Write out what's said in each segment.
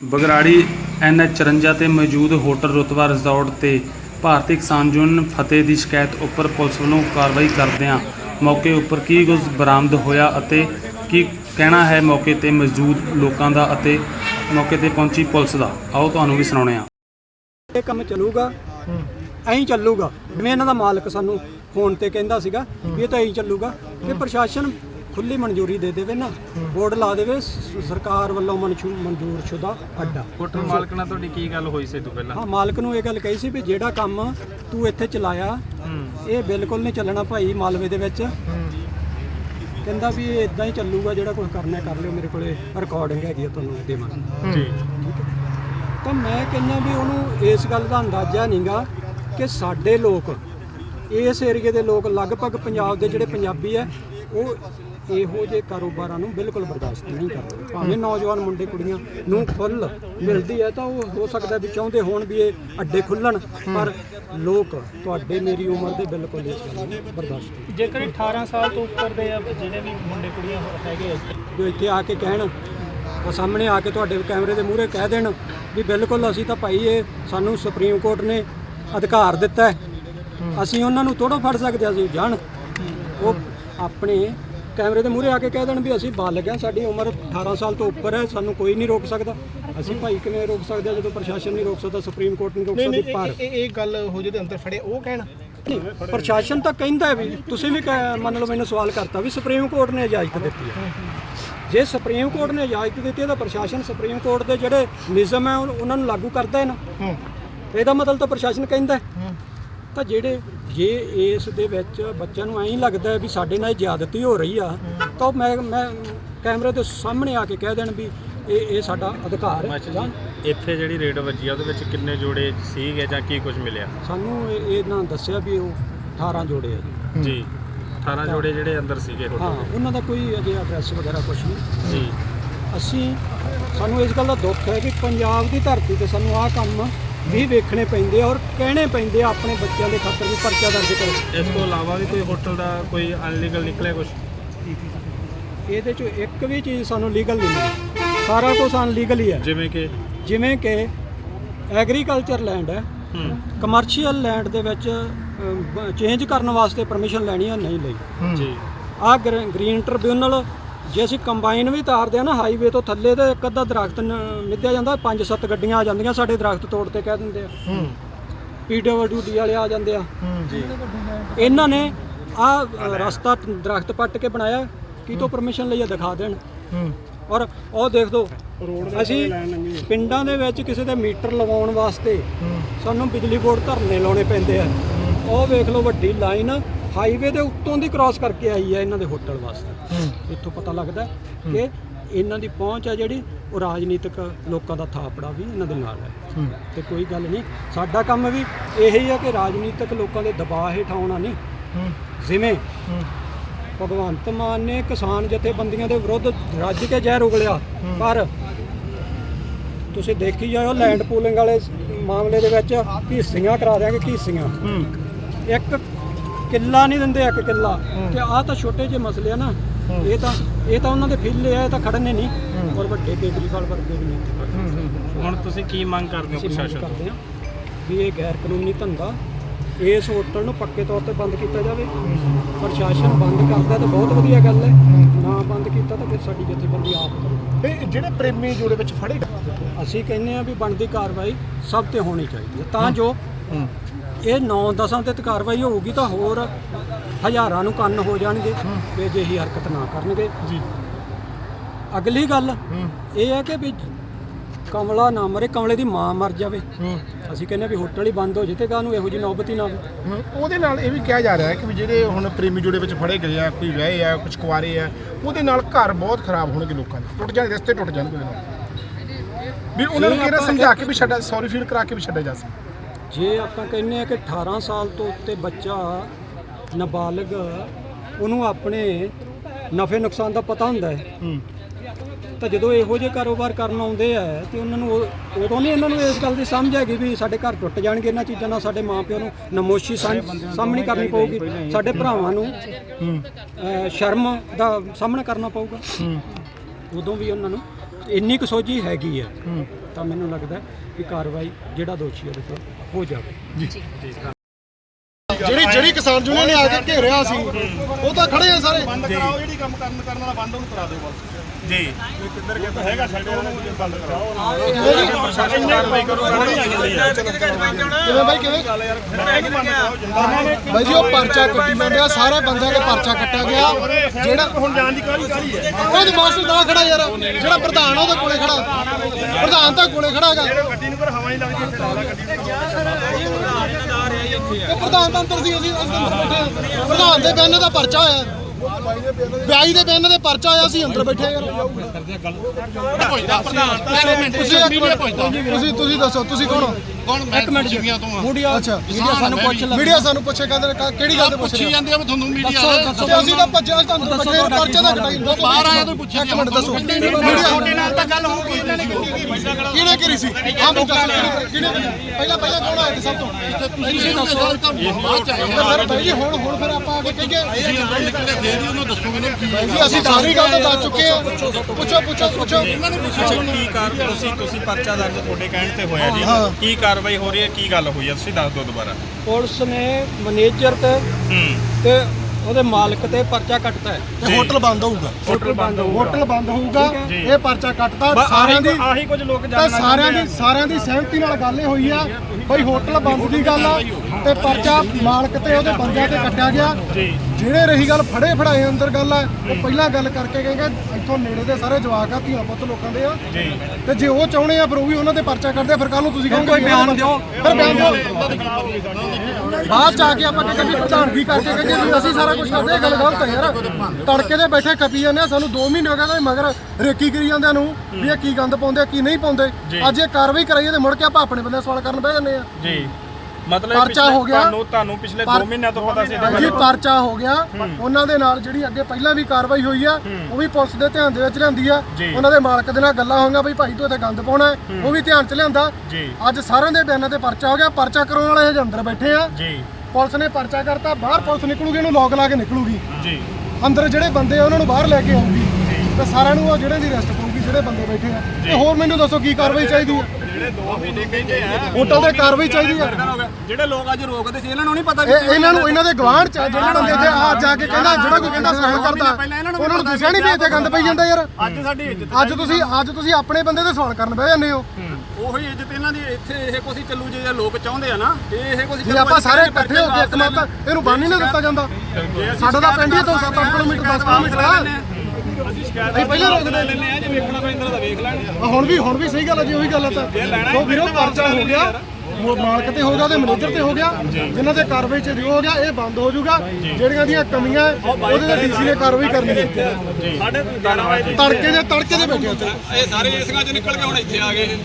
Bagrari NH 54 ਤੇ ਮੌਜੂਦ hotel ਰੁਤਬਾ ਰਿਜ਼ੋਰਟ ਤੇ ਭਾਰਤੀ ਕਿਸਾਨ ਯੂਨੀਅਨ ਫਤਿਹ ਦੀ ਸ਼ਿਕਾਇਤ ਉੱਪਰ ਪੁਲਿਸ ਵੱਲੋਂ ਕਾਰਵਾਈ ਕਰਦਿਆਂ ਮੌਕੇ ਉੱਪਰ ਕੀ ਕੁਝ ਬਰਾਮਦ ਹੋਇਆ ਅਤੇ ਕੀ ਕਹਿਣਾ ਹੈ ਮੌਕੇ ਤੇ ਮੌਜੂਦ ਲੋਕਾਂ ਦਾ ਅਤੇ ਮੌਕੇ ਤੇ ਪਹੁੰਚੀ ਪੁਲਿਸ ਦਾ? ਆਓ ਤੁਹਾਨੂੰ ਵੀ ਸੁਣਾਉਣੇ ਆ ਇਹ ਕੰਮ ਚੱਲੂਗਾ। ਐਂ ਚੱਲੂਗਾ। ਜਿਵੇਂ ਇਹਨਾਂ ਦਾ ਮਾਲਕ ਸਾਨੂੰ ਫੋਨ ਤੇ ਕਹਿੰਦਾ ਸੀਗਾ ਵੀ ਇਹ ਤਾਂ ਐਂ ਚੱਲੂਗਾ। ਕਿ ਪ੍ਰਸ਼ਾਸਨ ਖੁੱਲੀ ਮਨਜ਼ੂਰੀ ਦੇ ਦੇਵੇ ਨਾ ਬੋਰਡ ਲਾ ਦੇਵੇ ਸ- ਸਰਕਾਰ ਵੱਲੋਂ ਮਨਸ਼ੂ ਮਨਜ਼ੂਰ ਸ਼ੁਦਾ ਅੱਡਾ। ਹੋਟਲ ਮਾਲਕ ਨਾਲ ਤੁਹਾਡੀ ਕੀ ਗੱਲ ਹੋਈ ਸੀ ਤੋਂ ਪਹਿਲਾਂ? ਹਾਂ ਮਾਲਕ ਨੂੰ ਇਹ ਗੱਲ ਕਹੀ ਸੀ ਵੀ ਜਿਹੜਾ ਕੰਮ ਤੂੰ ਇੱਥੇ ਚਲਾਇਆ ਇਹ ਬਿਲਕੁਲ ਨਹੀਂ ਚੱਲਣਾ ਭਾਈ ਮਾਲਵੇ ਦੇ ਵਿੱਚ। ਕਹਿੰਦਾ ਵੀ ਇਹ ਇਦਾਂ ਹੀ ਚੱਲੂਗਾ ਜਿਹੜਾ ਕੁਝ ਕਰਨਾ ਕਰ ਲਿਓ ਮੇਰੇ ਕੋਲੇ ਰਿਕਾਰਡਿੰਗ ਹੈਗੀ ਆ ਤੁਹਾਨੂੰ ਦੇਵਾਂ ਜੀ। ਤਾਂ ਮੈਂ ਕਹਿੰਦਾ ਵੀ ਉਹਨੂੰ ਇਸ ਗੱਲ ਦਾ ਅੰਦਾਜ਼ਾ ਨਹੀਂਗਾ ਕਿ ਸਾਡੇ ਲੋਕ ਇਸ ਏਰੀਏ ਦੇ ਲੋਕ ਲਗਭਗ ਪੰਜਾਬ ਦੇ ਜਿਹੜੇ ਪੰਜਾਬੀ ਐ ਉਹ ਇਹੋ ਜਿਹੇ ਕਾਰੋਬਾਰਾਂ ਨੂੰ ਬਿਲਕੁਲ ਬਰਦਾਸ਼ਤ ਨਹੀਂ ਕਰਦੇ ਭਾਵੇਂ ਨੌਜਵਾਨ ਮੁੰਡੇ ਕੁੜੀਆਂ ਨੂੰ ਫੁੱਲ ਮਿਲਦੀ ਹੈ ਤਾਂ ਉਹ ਹੋ ਸਕਦਾ ਵੀ ਚਾਹੁੰਦੇ ਹੋਣ ਵੀ ਇਹ ਅੱਡੇ ਖੁੱਲਣ ਪਰ ਲੋਕ ਤੁਹਾਡੇ ਮੇਰੀ ਉਮਰ ਦੇ ਬਿਲਕੁਲ ਇਸ ਗੱਲ ਨੂੰ ਬਰਦਾਸ਼ਤ ਨਹੀਂ ਜੇਕਰ 18 ਸਾਲ ਤੋਂ ਉੱਪਰ ਦੇ ਆ ਜਿਹੜੇ ਵੀ ਮੁੰਡੇ ਕੁੜੀਆਂ ਹੈਗੇ ਜੋ ਇੱਥੇ ਆ ਕੇ ਕਹਿਣ ਉਹ ਸਾਹਮਣੇ ਆ ਕੇ ਤੁਹਾਡੇ ਕੈਮਰੇ ਦੇ ਮੂਹਰੇ ਕਹਿ ਦੇਣ ਵੀ ਬਿਲਕੁਲ ਅਸੀਂ ਤਾਂ ਭਾਈ ਇਹ ਸਾਨੂੰ ਸੁਪਰੀਮ ਕੋਰਟ ਨੇ ਅਧਿਕਾਰ ਦਿੱਤਾ ਅਸੀਂ ਉਹਨਾਂ ਨੂੰ ਤੋੜੋ ਫੜ ਸਕਦੇ ਅਸੀਂ ਜਾਣ। ਉਹ ਆਪਣੇ ਕੈਮਰੇ ਦੇ ਮੂਹਰੇ ਆ ਕੇ ਕਹਿ ਦੇਣ ਵੀ ਅਸੀਂ ਬਾਲਗ ਹਾਂ ਸਾਡੀ ਉਮਰ 18 ਸਾਲ ਤੋਂ ਉੱਪਰ ਹੈ ਸਾਨੂੰ ਕੋਈ ਨਹੀਂ ਰੋਕ ਸਕਦਾ। ਅਸੀਂ ਭਾਈ ਕਿਵੇਂ ਰੋਕ ਸਕਦੇ ਹਾਂ ਜਦੋਂ ਪ੍ਰਸ਼ਾਸਨ ਨਹੀਂ ਰੋਕ ਸਕਦਾ ਸੁਪਰੀਮ ਕੋਰਟ ਨਹੀਂ ਰੋਕ ਸਕਦੀ? ਪਰ ਇਹ ਇਹ ਗੱਲ ਹੋ ਜਿਹਦੇ ਅੰਦਰ ਫੜੇ ਉਹ ਕਹਿਣ। ਪ੍ਰਸ਼ਾਸਨ ਤਾਂ ਕਹਿੰਦਾ ਵੀ ਤੁਸੀਂ ਵੀ ਮੰਨ ਲਓ ਮੈਨੂੰ ਸਵਾਲ ਕਰਤਾ ਵੀ ਸੁਪਰੀਮ ਕੋਰਟ ਨੇ ਇਜਾਜ਼ਤ ਦਿੱਤੀ ਹੈ। ਜੇ ਸੁਪਰੀਮ ਕੋਰਟ ਨੇ ਇਜਾਜ਼ਤ ਦਿੱਤੀ ਹੈ ਤਾਂ ਪ੍ਰਸ਼ਾਸਨ ਸੁਪਰੀਮ ਕੋਰਟ ਦੇ ਜਿਹੜੇ ਨਿਯਮ ਹੈ ਉਹ- ਉਹਨਾਂ ਨੂੰ ਲਾਗੂ ਕਰਦਾ ਹੈ ਨਾ। ਇਹਦਾ ਮਤਲਬ ਤਾਂ ਪ੍ਰਸ਼ਾਸਨ ਕਹਿੰਦਾ ਹੈ। ਤਾਂ ਜਿਹੜੇ ਜੇ ਇਸ ਦੇ ਵਿੱਚ ਬੱਚਿਆਂ ਨੂੰ ਐਂ ਲੱਗਦਾ ਵੀ ਸਾਡੇ ਨਾਲ ਜ਼ਿਆਦਤੀ ਹੋ ਰਹੀ ਆ ਤਾਂ ਮੈਂ ਮੈਂ ਕੈਮਰੇ ਦੇ ਸਾਹਮਣੇ ਆ ਕੇ ਕਹਿ ਦੇਣ ਵੀ ਇਹ ਇਹ ਸਾਡਾ ਅਧਿਕਾਰ ਹੈ। ਜਾਂ ਇੱਥੇ ਜਿਹੜੀ ਰੇਡ ਵੱਜੀ ਆ ਉਹਦੇ ਵਿੱਚ ਕਿੰਨੇ ਜੋੜੇ ਸੀਗੇ ਜਾਂ ਕੀ ਕੁਝ ਮਿਲਿਆ? ਸਾਨੂੰ ਇਹ ਇਹਨਾਂ ਦੱਸਿਆ ਵੀ ਉਹ 18 ਜੋੜੇ ਆ ਜੀ। ਜੀ 18 ਜੋੜੇ ਜਿਹੜੇ ਅੰਦਰ ਸੀਗੇ ਹਾਂ ਉਹਨਾਂ ਦਾ ਕੋਈ ਅਜੇ ਐਡਰੈਸ ਵਗੈਰਾ ਕੁਝ ਨਹੀਂ। ਜੀ। ਅਸੀਂ ਸਾਨੂੰ ਇਸ ਗੱਲ ਦਾ ਦੁੱਖ ਹੈ ਕਿ ਪੰਜਾਬ ਦੀ ਧਰਤੀ ਤੇ ਸਾਨੂੰ ਆਹ ਕੰਮ ਵੀ ਵੇਖਣੇ ਪੈਂਦੇ ਆ ਔਰ ਕਹਿਣੇ ਪੈਂਦੇ ਆ ਆਪਣੇ ਬੱਚਿਆਂ ਦੇ ਖਾਤਰ ਵੀ ਪਰਚਾ ਦਰਜ ਕਰੋ। ਇਸ ਤੋਂ ਇਲਾਵਾ ਵੀ ਕੋਈ ਹੋਟਲ ਦਾ ਕੋਈ ਅਨਲੀਗਲ ਨਿਕਲਿਆ ਕੁਝ ਇਹਦੇ ਚੋਂ ਇੱਕ ਵੀ ਚੀਜ਼ ਸਾਨੂੰ ਲੀਗਲ ਨਹੀਂ ਮਿਲੀ। ਸਾਰਾ ਕੁਝ ਅਨਲੀਗਲ ਹੀ ਹੈ ਜਿਵੇਂ ਕਿ? ਜਿਵੇਂ ਕਿ ਐਗਰੀਕਲਚਰ ਲੈਂਡ ਹੈ। ਹੂੰ। ਕਮਰਸ਼ੀਅਲ ਲੈਂਡ ਦੇ ਵਿੱਚ ਚੇਂਜ ਕਰਨ ਵਾਸਤੇ ਪਰਮਿਸ਼ਨ ਲੈਣੀ ਹੈ ਨਹੀਂ ਲਈ। ਜੀ। ਆ ਗ੍ਰੀਨ ਟ੍ਰਿਬਿਊਨਲ ਜੇ ਅਸੀਂ ਕੰਬਾਈਨ ਵੀ ਤਾਰਦੇ ਆ ਨਾ ਹਾਈਵੇ ਤੋਂ ਥੱਲੇ ਤੇ ਇੱਕ ਅੱਧਾ ਦਰਖਤ ਮਿੱਧਿਆ ਜਾਂਦਾ ਪੰਜ ਸੱਤ ਗੱਡੀਆਂ ਆ ਜਾਂਦੀਆਂ ਸਾਡੇ ਦਰਖਤ ਤੋੜ ਤੇ ਕਹਿ ਦਿੰਦੇ ਆ। ਹੂੰ। ਪੀਡਬਲਯੂਡੀ ਵਾਲੇ ਆ ਜਾਂਦੇ ਆ। ਜੀ। ਇਹਨਾਂ ਨੇ ਆ ਰਸਤਾ ਦਰਖਤ ਪੱਟ ਕੇ ਬਣਾਇਆ ਕੀ ਤੋਂ ਪਰਮਿਸ਼ਨ ਲਈ ਆ ਦਿਖਾ ਦੇਣ। ਹੂੰ। ਔਰ ਉਹ ਦੇਖ ਦੋ ਅਸੀਂ ਪਿੰਡਾਂ ਦੇ ਵਿੱਚ ਕਿਸੇ ਦੇ ਮੀਟਰ ਲਗਾਉਣ ਵਾਸਤੇ ਸਾਨੂੰ ਬਿਜਲੀ ਬੋਰਡ ਧਰਨੇ ਲਾਉਣੇ ਪੈਂਦੇ ਆ। ਉਹ ਵੇਖ ਲਓ ਵੱਡੀ ਲਾਈਨ ਹਾਈਵੇ ਦੇ ਉੱਤੋਂ ਦੀ ਕ੍ਰਾਸ ਕਰਕੇ ਆਈ ਹੈ ਇਹਨਾਂ ਦੇ ਹੋਟਲ ਵਾਸਤੇ। ਇੱਥੋਂ ਪਤਾ ਲੱਗਦਾ ਕਿ ਇਹਨਾਂ ਦੀ ਪਹੁੰਚ ਹੈ ਜਿਹੜੀ ਉਹ ਰਾਜਨੀਤਿਕ ਲੋਕਾਂ ਦਾ ਥਾਪੜਾ ਵੀ ਇਹਨਾਂ ਦੇ ਨਾਲ ਹੈ। ਤੇ ਕੋਈ ਗੱਲ ਨਹੀਂ ਸਾਡਾ ਕੰਮ ਵੀ ਇਹੀ ਹੈ ਕਿ ਰਾਜਨੀਤਿਕ ਲੋਕਾਂ ਦੇ ਦਬਾਅ ਹੇਠ ਆਉਣਾ ਨਹੀਂ। ਜਿਵੇਂ ਭਗਵੰਤ ਮਾਨ ਨੇ ਕਿਸਾਨ ਜਥੇਬੰਦੀਆਂ ਦੇ ਵਿਰੁੱਧ ਰੱਜ ਕੇ ਜ਼ਹਿਰ ਉਗਲਿਆ। ਪਰ ਤੁਸੀਂ ਦੇਖੀ ਜਾਓ ਲੈਂਡ ਪੂਲਿੰਗ ਵਾਲੇ ਮਾਮਲੇ ਦੇ ਵਿੱਚ ਹਿੱਸੀਆਂ ਕਰਾ ਦਿਆਂਗੇ ਹਿੱਸੀਆਂ ਇੱਕ ਕਿੱਲਾ ਨਹੀਂ ਦਿੰਦੇ ਇੱਕ ਕਿੱਲਾ। ਤੇ ਆਹ ਤਾਂ ਛੋਟੇ ਜਿਹੇ ਮਸਲੇ ਆ ਨਾ। ਇਹ ਤਾਂ ਇਹ ਤਾਂ ਉਹਨਾਂ ਦੇ ਫਿੱਲੇ ਆ ਇਹ ਤਾਂ ਖੜਨੇ ਨਹੀਂ। ਔਰ ਵੱਡੇ ਕੇਜਰੀਵਾਲ ਵਰਗੇ ਵੀ ਨਹੀਂ ਹੁਣ ਤੁਸੀਂ ਕੀ ਮੰਗ ਕਰਦੇ ਹੋ ਪ੍ਰਸ਼ਾਸਨ ਤੋਂ? ਵੀ ਇਹ ਗੈਰ ਕਾਨੂੰਨੀ ਧੰਦਾ ਇਸ ਹੋਟਲ ਨੂੰ ਪੱਕੇ ਤੌਰ ਤੇ ਬੰਦ ਕੀਤਾ ਜਾਵੇ। ਪ੍ਰਸ਼ਾਸਨ ਬੰਦ ਕਰਦਾ ਤਾਂ ਬਹੁਤ ਵਧੀਆ ਗੱਲ ਹੈ। ਨਾ ਬੰਦ ਕੀਤਾ ਤਾਂ ਫਿਰ ਸਾਡੀ ਜਥੇਬੰਦੀ ਆਪ ਕਰੂ ਤੇ ਜਿਹੜੇ ਪ੍ਰੇਮੀ ਜੋੜੇ ਵਿੱਚ ਫੜੇ ਅਸੀਂ ਕਹਿੰਦੇ ਆ ਵੀ ਬਣਦੀ ਕਾਰਵਾਈ ਸਭ ਤੇ ਹੋਣੀ ਚਾਹੀਦੀ ਹੈ। ਤਾਂ ਜੋ ਇਹ 9-10 ਤੇ ਤਾਂ ਕਾਰਵਾਈ ਹੋਊਗੀ ਤਾਂ ਹੋਰ ਹਜ਼ਾਰਾਂ ਨੂੰ ਕੰਨ ਹੋ ਜਾਣਗੇ ਵੀ ਜੇ ਹੀ ਹਰਕਤ ਨਾ ਕਰਨਗੇ। ਜੀ। ਅਗਲੀ ਗੱਲ ਇਹ ਹੈ ਕਿ ਵੀ ਕਮਲਾ ਨਾ ਮਰੇ ਕਮਲੇ ਦੀ ਮਾਂ ਮਰ ਜਾਵੇ। ਅਸੀਂ ਕਹਿੰਦੇ ਵੀ ਹੋਟਲ ਹੀ ਬੰਦ ਹੋ ਜੇ ਤੇ ਗਾਂ ਨੂੰ ਇਹੋ ਜਿਹੀ ਨੌਬਤ ਹੀ ਨਾ ਆਵੇ ਉਹਦੇ ਨਾਲ ਇਹ ਵੀ ਕਿਹਾ ਜਾ ਰਿਹਾ ਹੈ ਕਿ ਵੀ ਜਿਹੜੇ ਹੁਣ ਪ੍ਰੇਮੀ ਜੋੜੇ ਵਿੱਚ ਫੜੇ ਗਏ ਆ ਕੋਈ ਵਿਆਹੇ ਆ ਕੁਝ ਕੁਆਰੇ ਆ ਉਹਦੇ ਨਾਲ ਘਰ ਬਹੁਤ ਖਰਾਬ ਹੋਣਗੇ ਲੋਕਾਂ ਦੇ। ਟੁੱਟ ਜਾਣ ਰਸਤੇ ਟੁੱਟ ਜਾਣਗੇ ਵੀ ਉਹਨਾਂ ਨੂੰ ਜੇ ਕਿਹੜਾ ਸਮਝਾ ਕੇ ਵੀ ਛੱਡਾ ਸੌਰੀ ਫੀਲ ਕਰਾ ਕੇ ਵੀ ਛੱਡਿਆ ਜਾ ਸਕਦਾ। ਜੇ ਆਪਾਂ ਕਹਿੰਦੇ ਆ ਕਿ 18 ਸਾਲ ਤੋਂ ਉੱਤੇ ਬੱਚਾ ਨਾਬਾਲਗ ਉਹਨੂੰ ਆਪਣੇ ਨਫੇ ਨੁਕਸਾਨ ਦਾ ਪਤਾ ਹੁੰਦਾ ਹੈ। ਤਾਂ ਜਦੋਂ ਇਹੋ ਜਿਹੇ ਕਾਰੋਬਾਰ ਕਰਨ ਆਉਂਦੇ ਆ ਤੇ ਉਹਨਾਂ ਨੂੰ ਉਦੋਂ ਨਹੀਂ ਇਹਨਾਂ ਨੂੰ ਇਸ ਗੱਲ ਦੀ ਸਮਝ ਹੈਗੀ ਵੀ ਸਾਡੇ ਘਰ ਟੁੱਟ ਜਾਣਗੇ ਇਹਨਾਂ ਚੀਜ਼ਾਂ ਨਾਲ ਸਾਡੇ ਮਾਪਿਆਂ ਨੂੰ ਨਮੋਸ਼ੀ ਸਾਹਮਣੀ ਕਰਨੀ ਪਊਗੀ ਸਾਡੇ ਭਰਾਵਾਂ ਨੂੰ ਸ਼ਰਮ ਦਾ ਸਾਹਮਣਾ ਕਰਨਾ ਪਊਗਾ। ਉਦੋਂ ਵੀ ਉਹਨਾਂ ਨੂੰ ਇੰਨੀ ਕੁ ਸੋਝੀ ਹੈਗੀ ਹੈ। ਤਾਂ ਮੈਨੂੰ ਲੱਗਦਾ ਕਿ ਕਾਰਵਾਈ ਜਿਹੜਾ ਦੋਸ਼ੀ ਉਹਦੇ ਤੇ ਹੋ ਜਾਵੇ। ਜਿਹੜੀ ਜਿਹੜੀ ਕਿਸਾਨ ਯੂਨੀਅਨ ਨੇ ਆ ਕੇ ਘੇਰਿਆ ਸੀ ਉਹ ਤਾਂ ਖੜੇ ਆ ਸਾਰੇ। ਬੰਦ ਕਰਾਓ ਜਿਹੜੀ ਕੰਮ ਕਰਨ ਕਰਨ ਵਾਲਾ ਬੰਦ ਉਹਨੂੰ ਕਰਾ ਦਿਓ ਬਸ। ਜੀ। ਕਿਵੇਂ ਬਾਈ ਕਿਵੇਂ ਬਾਈ ਜੀ ਉਹ ਪਰਚਾ ਕੱਟੀ ਜਾਂਦੇ ਆ ਸਾਰੇ ਬੰਦਿਆਂ ਦੇ ਪਰਚਾ ਕੱਟਿਆ ਗਿਆ। ਜਿਹੜਾ ਹੁਣ ਜਾਣ ਦੀ ਕਾਹਲੀ ਕਾਹਲੀ ਹੈ ਉਹ ਤਾਂ ਮਾਸਟਰ ਦਾ ਖੜਾ ਯਾਰ ਜਿਹੜਾ ਪ੍ਰਧਾਨ ਉਹਦੇ ਕੋਲੇ ਖੜਾ। ਪ੍ਰਧਾਨ ਤਾਂ ਕੋਲੇ ਖੜਾ ਹੈਗਾ। ਗੱਡੀ ਨੂੰ ਪਰ ਹਵਾ ਨਹੀਂ ਲੱਗਦੀ ਉਹ ਪ੍ਰਧਾਨ ਤਾਂ ਅੰਦਰ ਸੀ ਅਸੀਂ ਅਸੀਂ ਅੰਦਰ ਬੈਠੇ ਆ। ਪ੍ਰਧਾਨ ਦੇ ਬਿਆਨ ਦਾ ਪਰਚਾ ਹੋਇਆ ਵਿਆਹੀ ਦੇ ਬਿਆਨ ਦੇ ਪਰਚਾ ਆਇਆ ਸੀ ਅੰਦਰ ਬੈਠੇ ਯਾਰ ਤੁਸੀਂ ਇੱਕ ਮਿੰਟ ਤੁਸੀਂ ਤੁਸੀਂ ਦੱਸੋ ਤੁਸੀਂ ਕੌਣ ਹੋ? ਕੌਣ? ਮੈਂ ਜੀਵੀਆਂ ਤੋਂ ਆ। ਮੀਡੀਆ ਅੱਛਾ। ਮੀਡੀਆ ਸਾਨੂੰ ਪੁੱਛ ਲੈ ਮੀਡੀਆ ਸਾਨੂੰ ਪੁੱਛੇ ਕਹਿੰਦੇ ਨੇ, ਕਿਹੜੀ ਗੱਲ ਤੇ ਪੁੱਛ ਪੁੱਛੀ ਰਹੇ ਜਾਂਦੇ ਆ ਵੀ ਤੁਹਾਨੂੰ ਮੀਡੀਆ ਹੋ ਤੇ ਅਸੀਂ ਤਾਂ ਭੱਜਿਆ ਅਸੀਂ ਤਾਂ ਅੰਦਰ ਬੈਠੇ ਆ, ਪਰਚੇ ਦਾ ਕਟਾਈ ਦੱਸੋ। ਬਾਹਰ ਆਇਆ ਤਾਂ ਪੁੱਛਿਆ ਇੱਕ ਮਿੰਟ ਦੱਸੋ। ਮੀਡੀਆ ਨਾਲ ਤਾਂ ਗੱਲ ਹੋਊਗੀ ਇਹਨਾਂ ਨੇ ਕਿਹਨੇ ਕਰੀ ਸੀ? ਹਾਂ ਮੈਨੂੰ ਦੱਸੋ ਕਿਹਨੇ- ਕਿਹਨੇ ਕਰੀ? ਪਹਿਲਾਂ ਪਹਿਲਾਂ ਕੌਣ ਆਇਆ ਸੀ ਸਭ ਤੋਂ? ਤੁਸੀਂ ਦੱਸੋ। ਬਾਅਦ ਚ ਆਏ ਫਿਰ ਭਾਈ ਜੀ ਹੁਣ ਹੁਣ ਫਿਰ ਆਪਾਂ ਅੱਗੇ ਕਹੀਏ। ਤੁਸੀਂ ਅੰਦਰ ਨਿਕਲੇ ਫੇਰ ਹੀ ਉਹਨੂੰ ਦੱਸੋਗੇ ਨਾ ਕੀ ਭਾਈ ਜੀ ਅਸੀਂ ਸਾਰੀ ਗੱਲ ਤਾਂ ਦੱਸ ਚੁੱਕੇ ਆ ਪੁੱਛੋ ਪੁੱਛੋ ਪੁੱਛੋ। ਕੀ ਕਾਰ ਤੁਸੀਂ ਤੁਸੀਂ ਪਰਚਾ ਦਰਜ ਤੁਹਾਡੇ ਕਹਿਣ ਤੇ ਹੋਇਆ ਜੀ। ਕੀ ਕਾਰਵਾਈ ਹੋ ਰਹੀ ਹੈ? ਕੀ ਗੱਲ ਹੋਈ ਹੈ? ਤੁਸੀਂ ਦੱਸ ਦਿਓ ਦੁਬਾਰਾ। ਪੁਲਿਸ ਨੇ ਮੈਨੇਜਰ ਤੇ ਹੂੰ। ਤੇ ਉਹਦੇ ਮਾਲਕ ਤੇ ਪਰਚਾ ਕੱਟਤਾ ਹੈ। ਤੇ ਹੋਟਲ ਬੰਦ ਹੋਊਗਾ। ਹੋਟਲ ਬੰਦ ਹੋਟਲ ਬੰਦ ਹੋਊਗਾ ਜੀ। ਇਹ ਪਰਚਾ ਕੱਟਦਾ। ਸਾਰਿਆਂ ਦੀ ਆਹੀ ਕੁਝ ਲੋਕ ਤਾਂ ਜਾਣਨਾ ਸਾਰਿਆਂ ਦੀ ਸਾਰਿਆਂ ਦੀ ਸਹਿਮਤੀ ਨਾਲ ਗੱਲ ਇਹ ਹੋਈ ਆ ਬਈ ਹੋਟਲ ਬੰਦ ਦੀ ਗੱਲ ਆ ਤੇ ਪਰਚਾ ਮਾਲਕ ਤੇ ਉਹਦੇ ਬੰਦਿਆਂ ਤੇ ਕੱਟਿਆ ਗਿਆ। ਜਿਹੜੇ ਰਹੀ ਗੱਲ ਫੜੇ ਫੜਾਏ ਅੰਦਰ ਗੱਲ ਆ ਉਹ ਪਹਿਲਾਂ ਗੱਲ ਕਰਕੇ ਗਏ ਕਿ ਇੱਥੋਂ ਨੇੜੇ ਦੇ ਸਾਰੇ ਜਵਾਕ ਆ ਧੀਆਂ ਪੁੱਤ ਲੋਕਾਂ ਦੇ ਆ। ਤੇ ਜੇ ਉਹ ਚਾਹੁੰਦੇ ਆ ਫਿਰ ਉਹ ਵੀ ਉਹਨਾਂ ਤੇ ਪਰਚਾ ਕਰਦੇ ਆ ਫਿਰ ਕੱਲ ਨੂੰ ਤੁਸੀਂ ਕਹੋਗੇ ਬਿਆਨ ਦਿਓ। ਫਿਰ ਬਿਆਨ ਦਿਓ। ਬਾਅਦ ਚ ਆ ਕੇ ਆਪਾਂ ਕਹਿੰਦੇ ਵੀ ਪ੍ਰਧਾਨਗੀ ਕਰਕੇ ਕਹਿੰਦੇ ਅਸੀਂ ਸਾਰਾ ਕੁਝ ਕਰਦੇ ਇਹ ਗੱਲ ਗਲਤ ਹੈ ਯਾਰ। ਤੜਕੇ ਦੇ ਬੈਠੇ ਖਪੀ ਜਾਂਦੇ ਆ ਸਾਨੂੰ 2 ਮਹੀਨੇ ਹੋ ਗਏ ਤੇ ਮਗਰ ਰੇਕੀ ਕਰੀ ਜਾਂਦਿਆਂ ਨੂੰ ਵੀ ਇਹ ਕੀ ਗੰਦ ਪਾਉਂਦੇ ਆ ਕੀ ਨਹੀਂ ਪਾਉਂਦੇ। ਅੱਜ ਇਹ ਕਾਰਵਾਈ ਕਰਾਈਏ ਤੇ ਮੁੜ ਕੇ ਆਪਾਂ ਆਪਣੇ ਬੰਦੇ ਸਵਾਲ ਕਰਨ ਬਹਿ ਜਾਂਦੇ ਆ ਜੀ। ਮਤਲਬ ਪਰਚਾ ਹੋ ਗਿਆ। ਤੁਹਾਨੂੰ ਤੁਹਾਨੂੰ ਪਿਛਲੇ 2 ਮਹੀਨਿਆਂ ਤੋਂ ਪਤਾ ਸੀ ਜੀ ਪਰਚਾ ਹੋ ਗਿਆ। ਉਹਨਾਂ ਦੇ ਨਾਲ ਜਿਹੜੀ ਅੱਗੇ ਪਹਿਲਾਂ ਵੀ ਕਾਰਵਾਈ ਹੋਈ ਆ ਉਹ ਵੀ ਪੁਲਿਸ ਦੇ ਧਿਆਨ ਦੇ ਵਿੱਚ ਲਿਆਂਦੀ ਆ। ਉਹਨਾਂ ਦੇ ਮਾਲਕ ਦੇ ਨਾਲ ਗੱਲਾਂ ਹੋਈਆਂ ਬਈ ਭਾਈ ਤੂੰ ਇੱਥੇ ਗੰਦ ਪਾਉਣਾ ਉਹ ਵੀ ਧਿਆਨ ਚ ਲਿਆਂਦਾ। ਅੱਜ ਸਾਰਿਆਂ ਦੇ ਬਿਆਨਾਂ ਤੇ ਪਰਚਾ ਹੋ ਗਿਆ। ਪਰਚਾ ਕਰਾਉਣ ਵਾਲੇ ਹਜੇ ਅੰਦਰ ਬੈਠੇ ਆ। ਜੀ। ਪੁਲਿਸ ਨੇ ਪਰਚਾ ਕਰਤਾ ਬਾਹਰ ਪੁਲਿਸ ਨਿਕਲੂਗੀ ਇਹਨੂੰ ਲੋਕ ਲਾ ਕੇ ਨਿਕਲੂਗੀ। ਜੀ। ਅੰਦਰ ਜਿਹੜੇ ਬੰਦੇ ਆ ਉਹਨਾਂ ਨੂੰ ਬਾਹਰ ਲੈ ਕੇ ਆਊਗੀ। ਤੇ ਸਾਰਿਆਂ ਨੂੰ ਉਹ ਜਿਹੜੇ ਦੀ ਰੈਸਟ ਪਊਗੀ ਜਿਹੜੇ ਬੰਦੇ ਬੈਠੇ ਆ। ਤੇ ਹੋਰ ਮੈਨੂੰ ਦੱਸੋ ਕੀ ਕਾਰਵਾਈ ਚਾਹੀਦੀ ਹੈ ਜਿਹੜੇ 2 ਮਹੀਨੇ ਕਹਿੰਦੇ ਆ ਹੋਟਲ ਤੇ ਕਾਰਵਾਈ ਚਾਹੀਦੀ ਹੈ ਜਿਹੜੇ ਲੋਕ ਅੱਜ ਰੋਕਦੇ ਸੀ ਇਹਨਾਂ ਨੂੰ ਨਹੀਂ ਪਤਾ ਇਹ ਇਹਨਾਂ ਨੂੰ ਇਹਨਾਂ ਦੇ ਗਵਾਂਢ ਚ ਆ ਜਿਹੜੇ ਬੰਦੇ ਇੱਥੇ ਆ ਜਾ ਕੇ ਕਹਿੰਦਾ ਜਿਹੜਾ ਕੋਈ ਕਹਿੰਦਾ ਸਹਿਣ ਕਰਦਾ ਉਹਨਾਂ ਨੂੰ ਦੱਸਿਆ ਨਹੀਂ ਵੀ ਇੱਥੇ ਗੰਦ ਪਈ ਜਾਂਦਾ ਯਾਰ। ਅੱਜ ਸਾਡੀ ਇੱਜ਼ਤ ਅੱਜ ਤੁਸੀਂ ਅੱਜ ਤੁਸੀਂ ਆਪਣੇ ਬੰਦੇ ਤੇ ਸਵਾਲ ਕਰਨ ਬਹਿ ਜਾਂਦੇ ਹੋ। ਉਹੀ ਇੱਜ਼ਤ ਇਹਨਾਂ ਦੀ ਇੱਥੇ ਇਹ ਹੀ ਚੱਲੂ ਜੇ ਲੋਕ ਚਾਹੁੰਦੇ ਆ ਨਾ ਇਹ ਕੁਛ ਜੇ ਆਪਾਂ ਸਾਰੇ ਇਕੱਠੇ ਹੋ ਕੇ ਇੱਕ ਮਤ ਇਹਨੂੰ ਬੰਨ ਹੀ ਨਾ ਦਿੱਤਾ ਜਾਂਦਾ। ਸਾਡਾ ਤਾਂ ਪਿੰਡ ਹੀ ਤੋਂ 7-8 ਕਿਲੋਮੀਟਰ 10 ਕਿਲੋਮੀਟਰ ਆ। ਅਸੀਂ ਪਹਿਲਾਂ ਰੋਕਦੇ ਲੈਣੇ ਆ ਜੇ ਵੇਖਣਾ ਪੈਂਦਾ ਤਾਂ ਵੇਖ ਲੈਣ। ਆ ਹੁਣ ਵੀ ਹੁਣ ਵੀ ਸਹੀ ਗੱਲ ਹੈ ਜੀ ਉਹੀ ਗੱਲ ਹੈ ਤਾਂ। ਸੋ ਵੀਰੋ ਪਰਚਾ ਹੋ ਗਿਆ ਉਹ ਮਾਲਕ ਤੇ ਹੋ ਗਿਆ ਤੇ ਮੈਨੇਜਰ ਤੇ ਹੋ ਗਿਆ ਜਿਨ੍ਹਾਂ ਤੇ ਕਾਰਵਾਈ ਚ ਹੋ ਗਿਆ ਇਹ ਬੰਦ ਹੋ ਜਾਊਗਾ। ਜਿਹੜੀਆਂ ਦੀਆਂ ਕਮੀਆਂ ਉਹਦੇ ਤੇ ਡੀਸੀ ਨੇ ਕਾਰਵਾਈ ਕਰਨੀ ਹੈ। ਸਾਡੇ ਤੜਕੇ ਦੇ ਤੜਕੇ ਦੇ ਬੈਠੇ ਉੱਥੇ। ਇਹ ਸਾਰੇ ਏਸੀਆਂ ਚ ਨਿਕਲ ਕੇ ਹੁਣ ਇੱਥੇ ਆ ਗਏ।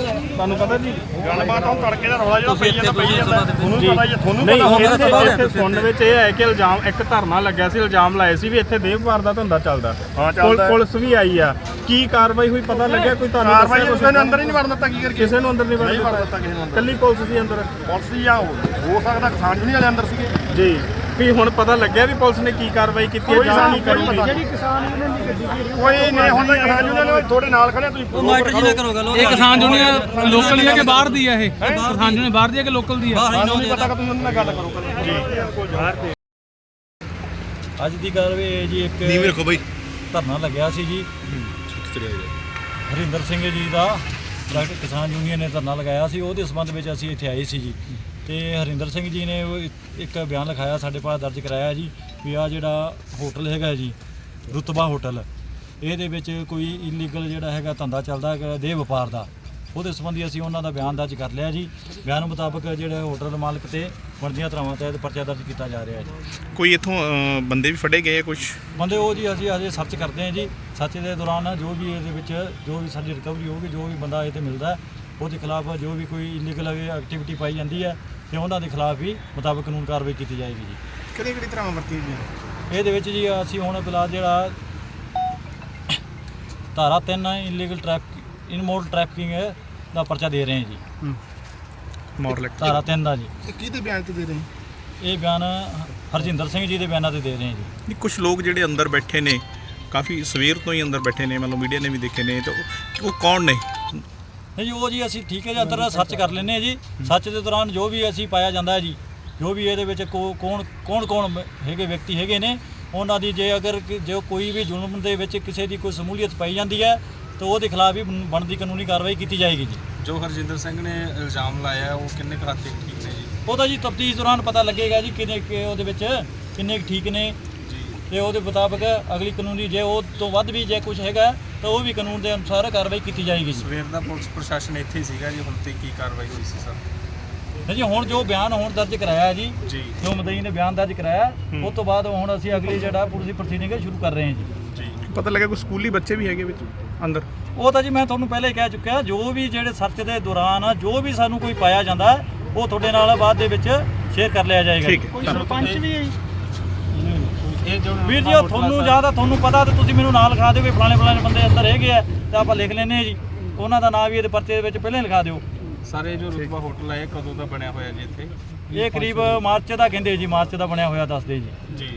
ਤੁਹਾਨੂੰ ਪਤਾ ਜੀ ਗੱਲਬਾਤ ਹੁਣ ਤੜਕੇ ਦਾ ਰੌਲਾ ਜਿਹੜਾ ਪਈ ਜਾਂਦਾ ਪਈ ਜਾਂਦਾ। ਤੁਹਾਨੂੰ ਪਤਾ ਜੀ ਤੁਹਾਨੂੰ ਪਤਾ ਹੋਣਾ ਇੱਥੇ ਸੁਣਨ ਵਿੱਚ ਇਹ ਹੈ ਕਿ ਇਲਜ਼ਾਮ ਇੱਕ ਧਰਨਾ ਲੱਗਿਆ ਸੀ ਇਲਜ਼ਾਮ ਲਾਏ ਸੀ ਵੀ ਇੱਥੇ ਦੇਹ ਵਪਾਰ ਦਾ ਧੰਦਾ ਚੱਲਦਾ। ਹਾਂ ਚੱਲਦਾ ਪੁਲਿਸ ਵੀ ਆਈ ਆ। ਕੀ ਕਾਰਵਾਈ ਹੋਈ ਪਤਾ ਲੱਗਿਆ? ਕੋਈ ਤੁਹਾਨੂੰ ਕਾਰਵਾਈ ਕਿਸੇ ਨੂੰ ਅੰਦਰ ਹੀ ਨਹੀਂ ਵੜਨ ਦਿੱਤਾ ਕੀ ਕਰਕੇ ਕਿਸੇ ਨੂੰ ਅੰਦਰ ਨਹੀਂ ਵੜਨ ਦਿੱਤਾ। ਕਿਸੇ ਨੂੰ ਕੱਲੀ ਪੁਲਿਸ ਸੀ ਅੰਦਰ। ਪੁਲਿਸ ਹੀ ਆ ਹੋ ਸਕਦਾ ਕਿਸਾਨ ਯੂਨੀਅਨ ਵਾਲੇ ਅੰਦਰ ਸੀਗੇ। ਜੀ। ਵੀ ਹੁਣ ਪਤਾ ਲੱਗਿਆ ਵੀ ਪੁਲਿਸ ਨੇ ਕੀ ਕਾਰਵਾਈ ਕੀਤੀ ਹੈ ਜਾਂ ਕੀ ਕਰੂਗੀ ਜਿਹੜੀ ਕਿਸਾਨ ਯੂਨੀਅਨ ਦੀ ਗੱਡੀ ਕੋਈ ਨਹੀਂ ਹੁੰਦਾ ਕਿਸਾਨ ਯੂਨੀਅਨ ਤੁਹਾਡੇ ਨਾਲ ਖੜੇ ਤੁਸੀਂ ਮਾਈਟਰ ਜੀ ਨੇ ਕਰੋ ਗੱਲ ਇਹ ਕਿਸਾਨ ਯੂਨੀਅਨ ਲੋਕਲ ਹੀ ਹੈ ਕਿ ਬਾਹਰ ਦੀ ਹੈ ਇਹ? ਕਿਸਾਨ ਯੂਨੀਅਨ ਬਾਹਰ ਦੀ ਹੈ ਕਿ ਲੋਕਲ ਦੀ ਹੈ ਸਾਨੂੰ ਨਹੀਂ ਪਤਾ ਕਿ ਤੁਸੀਂ ਉਹਨਾਂ ਨਾਲ ਗੱਲ ਕਰੋ ਅੱਜ ਦੀ ਗੱਲ ਇਹ ਹੈ ਜੀ ਇੱਕ ਨੀਵੇਂ ਰੱਖੋ ਬਈ। ਧਰਨਾ ਲੱਗਿਆ ਸੀ ਜੀ। ਹਰਿੰਦਰ ਸਿੰਘ ਜੀ ਦਾ ਕਿਸਾਨ ਯੂਨੀਅਨ ਨੇ ਧਰਨਾ ਲਗਾਇਆ ਸੀ ਉਹਦੇ ਸੰਬੰਧ ਵਿੱਚ ਅਸੀਂ ਇੱਥੇ ਆਏ ਸੀ ਜੀ। ਤੇ ਹਰਿੰਦਰ ਸਿੰਘ ਜੀ ਨੇ ਉਹ ਇੱਕ- ਇੱਕ ਬਿਆਨ ਲਿਖਾਇਆ ਸਾਡੇ ਪਾਸ ਦਰਜ ਕਰਾਇਆ ਜੀ ਵੀ ਆ ਜਿਹੜਾ ਹੋਟਲ ਹੈਗਾ ਜੀ ਰੁਤਬਾ ਹੋਟਲ ਇਹਦੇ ਵਿੱਚ ਕੋਈ ਇਲੀਗਲ ਜਿਹੜਾ ਹੈਗਾ ਧੰਦਾ ਚੱਲਦਾ ਹੈਗਾ ਦੇਹ ਵਪਾਰ ਦਾ। ਉਹਦੇ ਸੰਬੰਧੀ ਅਸੀਂ ਉਹਨਾਂ ਦਾ ਬਿਆਨ ਦਰਜ ਕਰ ਲਿਆ ਜੀ। ਬਿਆਨ ਮੁਤਾਬਕ ਜਿਹੜੇ ਹੋਟਲ ਮਾਲਕ ਤੇ ਬਣਦੀਆਂ ਧਰਾਵਾਂ ਤਹਿਤ ਪਰਚਾ ਦਰਜ ਕੀਤਾ ਜਾ ਰਿਹਾ ਹੈ ਜੀ। ਕੋਈ ਇਥੋਂ ਬੰਦੇ ਵੀ ਫੜੇ ਗਏ ਕੁਝ ਬੰਦੇ ਉਹ ਜੀ ਅਸੀਂ ਅਜੇ ਸਰਚ ਕਰਦੇ ਹਾਂ ਜੀ। ਸਰਚ ਦੇ ਦੌਰਾਨ ਜੋ ਵੀ ਇਹਦੇ ਵਿੱਚ ਜੋ ਵੀ ਸਾਡੀ ਰਿਕਵਰੀ ਹੋਊਗੀ ਜੋ ਵੀ ਬੰਦਾ ਇਹ ਤੇ ਮਿਲਦਾ ਹੈ, ਉਹਦੇ ਖਿਲਾਫ ਜੋ ਵੀ ਕੋਈ ਇਲੀਗਲ ਐਕਟੀਵਿਟੀ ਪਾਈ ਜਾਂਦੀ ਹੈ ਤੇ ਉਹਨਾਂ ਦੇ ਖਿਲਾਫ ਵੀ ਮੁਤਾਬਕ ਕਾਨੂੰਨ ਕਾਰਵਾਈ ਕੀਤੀ ਜਾਏਗੀ ਜੀ। ਕਿਹੜੀ ਕਿਹੜੀ ਤਰ੍ਹਾਂ ਵਰਤੀ ਜੀ ਇਹਦੇ ਵਿੱਚ ਜੀ ਅਸੀਂ ਹੁਣ ਫਿਲਹਾਲ ਜਿਹੜਾ ਧਾਰਾ 3 ਇਲੀਗਲ ਟ੍ਰੈਫਿਕ ਇਨਮੋਲ ਟ੍ਰੈਫਿਕਿੰਗ ਦਾ ਪਰਚਾ ਦੇ ਰਹੇ ਹਾਂ ਜੀ। ਮਾਡਲ ਧਾਰਾ 3 ਦਾ ਜੀ। ਇਹ ਕਿਹਦੇ ਬਿਆਨ ਤੇ ਦੇ ਰਹੇ ਇਹ ਬਿਆਨ ਹਰਜਿੰਦਰ ਸਿੰਘ ਜੀ ਦੇ ਬਿਆਨਾਂ ਤੇ ਦੇ ਰਹੇ ਹਾਂ ਜੀ। ਨਹੀਂ ਕੁਝ ਲੋਕ ਜਿਹੜੇ ਅੰਦਰ ਬੈਠੇ ਨੇ ਕਾਫੀ ਸਵੇਰ ਤੋਂ ਹੀ ਅੰਦਰ ਬੈਠੇ ਨੇ ਮਤਲਬ ਮੀਡੀਆ ਨੇ ਵੀ ਦੇਖੇ ਨੇ ਤਾਂ ਉਹ- ਉਹ ਕੌਣ ਨੇ? ਨਹੀਂ ਜੀ ਉਹ ਜੀ ਅਸੀਂ ਠੀਕ ਹੈ ਜੀ ਅੰਦਰ ਸਰਚ ਕਰ ਲੈਂਦੇ ਹਾਂ ਜੀ। ਸਰਚ ਦੇ ਦੌਰਾਨ ਜੋ ਵੀ ਅਸੀਂ ਪਾਇਆ ਜਾਂਦਾ ਹੈ ਜੀ ਜੋ ਵੀ ਇਹਦੇ ਵਿੱਚ ਕੋ- ਕੌਣ ਕੌਣ ਕੌਣ ਹੈਗੇ ਵਿਅਕਤੀ ਹੈਗੇ ਨੇ ਉਹਨਾਂ ਦੀ ਜੇ ਅਗਰ ਕਿ- ਜੋ ਕੋਈ ਵੀ ਜ਼ੁਲਮ ਦੇ ਵਿੱਚ ਕਿਸੇ ਦੀ ਕੋਈ ਸਮੂਲੀਅਤ ਪਾਈ ਜਾਂਦੀ ਹੈ ਤਾਂ ਉਹਦੇ ਖਿਲਾਫ ਵੀ ਬਣ- ਬਣਦੀ ਕਾਨੂੰਨੀ ਕਾਰਵਾਈ ਕੀਤੀ ਜਾਏਗੀ ਜੀ। ਜੋ ਹਰਜਿੰਦਰ ਸਿੰਘ ਨੇ ਇਲਜ਼ਾਮ ਲਾਇਆ ਉਹ ਕਿੰਨੇ ਕੁ ਹੱਦ ਤੱਕ ਠੀਕ ਨੇ ਜੀ? ਉਹਦਾ ਜੀ ਤਫਤੀਸ਼ ਦੌਰਾਨ ਪਤਾ ਲੱਗੇਗਾ ਜੀ ਕਿੰਨੇ ਕਿ ਉਹਦੇ ਵਿੱਚ ਕਿੰਨੇ ਕੁ ਠੀਕ ਨੇ। ਤੇ ਉਹਦੇ ਮੁਤਾਬਕ ਅਗਲੀ ਕਾਨੂੰਨੀ ਜੇ ਉਹ ਤੋਂ ਵੱਧ ਵੀ ਜੇ ਕੁਝ ਹੈਗਾ ਤਾਂ ਉਹ ਵੀ ਕਾਨੂੰਨ ਦੇ ਅਨੁਸਾਰ ਕਾਰਵਾਈ ਕੀਤੀ ਜਾਏਗੀ ਜੀ। ਸਵੇਰ ਦਾ ਪੁਲਿਸ ਪ੍ਰਸ਼ਾਸਨ ਇੱਥੇ ਹੀ ਸੀਗਾ ਜੀ ਹੁਣ ਤੇ ਕੀ ਕਾਰਵਾਈ ਹੋਈ ਸੀ ਸਰ? ਨਹੀਂ ਜੀ ਹੁਣ ਜੋ ਬਿਆਨ ਹੁਣ ਦਰਜ ਕਰਾਇਆ ਜੀ ਜੀ। ਜੋ ਮਦਈ ਨੇ ਬਿਆਨ ਦਰਜ ਕਰਾਇਆ ਉਸ ਤੋਂ ਬਾਅਦ ਹੁਣ ਅਸੀਂ ਅਗਲੀ ਜਿਹੜਾ ਪੁਲਿਸ ਪ੍ਰੋਸੀਡਿੰਗ ਸ਼ੁਰੂ ਕਰ ਰਹੇ ਹਾਂ ਜੀ। ਪਤਾ ਲੱਗਾ ਕੋਈ ਸਕੂਲੀ ਬੱਚੇ ਵੀ ਹੈਗੇ ਵਿੱਚ ਅੰਦਰ? ਉਹ ਤਾਂ ਜੀ ਮੈਂ ਤੁਹਾਨੂੰ ਪਹਿਲੇ ਹੀ ਕਹਿ ਚੁੱਕਿਆ ਜੋ ਵੀ ਜਿਹੜੇ ਸਰਚ ਦੇ ਦੌਰਾਨ ਜੋ ਵੀ ਸਾਨੂੰ ਕੋਈ ਪਾਇਆ ਜਾਂਦਾ ਉਹ ਤੁਹਾਡੇ ਨਾਲ ਬਾਅਦ ਦੇ ਵਿੱਚ ਸ਼ੇਅਰ ਕਰ ਲਿਆ ਜਾਏਗਾ ਠੀਕ ਹੈ ਕੋਈ ਸਰਪੰਚ ਵੀ ਹੈ ਵੀਰ ਜੀ ਉਹ ਤੁਹਾਨੂੰ ਜ਼ਿਆਦਾ ਤੁਹਾਨੂੰ ਪਤਾ ਤੇ ਤੁਸੀਂ ਮੈਨੂੰ ਨਾਂ ਲਿਖਾ ਦਿਓ ਕਿ ਫਲਾਣੇ ਫਲਾਣੇ ਬੰਦੇ ਅੰਦਰ ਹੈਗੇ ਆ ਤੇ ਆਪਾਂ ਲਿਖ ਲੈਨੇ ਆ ਜੀ। ਉਹਨਾਂ ਦਾ ਨਾਮ ਵੀ ਇਹਦੇ ਪਰਚੇ ਦੇ ਵਿੱਚ ਪਹਿਲਾਂ ਲਿਖਾ ਦਿਓ। ਸਾਰੇ ਜੋ ਰੁਤਬਾ ਹੋਟਲ ਹੈ ਕਦੋਂ ਦਾ ਬਣਿਆ ਹੋਇਆ ਜੀ ਇੱਥੇ? ਇਹ ਕਰੀਬ ਮਾਰਚ ਦਾ ਕਹਿੰਦੇ ਜੀ ਮਾਰਚ ਦਾ ਬਣਿਆ ਹੋਇਆ ਦੱਸਦੇ ਜੀ। ਜੀ।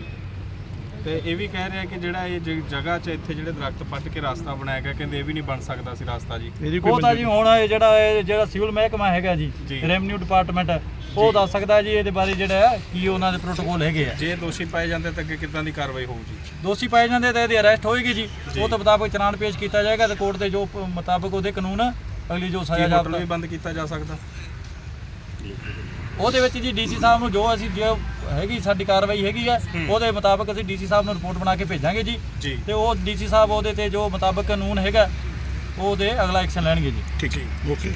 ਤੇ ਇਹ ਵੀ ਕਹਿ ਰਿਹਾ ਕਿ ਜਿਹੜਾ ਇਹ ਜ- ਜਗ੍ਹਾ 'ਚ ਇੱਥੇ ਜਿਹੜੇ ਦਰਖਤ ਪੱਟ ਕੇ ਰਸਤਾ ਬਣਾਇਆ ਗਿਆ ਕਹਿੰਦੇ ਇਹ ਵੀ ਨਹੀਂ ਬਣ ਸਕਦਾ ਸੀ ਰਸਤਾ ਜੀ। ਉਹ ਤਾਂ ਜੀ ਹੁਣ ਇਹ ਜਿਹੜਾ ਇਹ ਜਿਹੜਾ ਸਿਵਲ ਮਹਿਕਮਾ ਹੈਗਾ ਜੀ ਜੀ। ਰੈਵਨਿਊ ਡਿਪਾਰਟਮੈਂਟ ਉਹ ਦੱਸ ਸਕਦਾ ਜੀ ਇਹਦੇ ਬਾਰੇ ਜਿਹੜਾ ਹੈ, ਕੀ ਉਹਨਾਂ ਦੇ ਪ੍ਰੋਟੋਕੋਲ ਹੈਗੇ ਆ। ਜੇ ਦੋਸ਼ੀ ਪਾਏ ਜਾਂਦੇ ਤਾਂ ਅੱਗੇ ਕਿੱਦਾਂ ਦੀ ਕਾਰਵਾਈ ਹੋਊ ਜੀ? ਦੋਸ਼ੀ ਪਾਏ ਜਾਂਦੇ ਤਾਂ ਇਹਦੀ ਅਰੈਸਟ ਹੋਏਗੀ ਜੀ। ਉਹ ਤੋਂ ਮੁਤਾਬਕ ਚਲਾਨ ਪੇਸ਼ ਕੀਤਾ ਜਾਏਗਾ ਤੇ ਕੋਰਟ ਦੇ ਜੋ ਪ- ਮੁਤਾਬਕ ਉਹਦੇ ਕਾਨੂੰਨ ਅਗਲੀ ਜੋ ਕੀ ਸਜ਼ਾ ਹੋਟਲ ਜਾਪਦਾ ਵੀ ਬੰਦ ਕੀਤਾ ਜਾ ਸਕਦਾ? ਉਹਦੇ ਵਿੱਚ ਜੀ ਡੀਸੀ ਸਾਹਿਬ ਨੂੰ ਜੋ ਅਸੀਂ ਜੋ ਹੈਗੀ ਸਾਡੀ ਕਾਰਵਾਈ ਹੈਗੀ ਆ ਉਹਦੇ ਮੁਤਾਬਕ ਅਸੀਂ ਡੀਸੀ ਸਾਹਿਬ ਨੂੰ ਰਿਪੋਰਟ ਬਣਾ ਕੇ ਭੇਜਾਂਗੇ ਜੀ। ਜੀ। ਤੇ ਉਹ ਡੀਸੀ ਸਾਹਿਬ ਉਹਦੇ ਤੇ ਜੋ ਮੁਤਾਬਕ ਕਾਨੂੰਨ ਹੈਗਾ ਉਹਦੇ ਅਗਲਾ ਐਕਸ਼ਨ ਲੈਣਗੇ ਜੀ। ਠੀਕ ਹੈ ਓਕੇ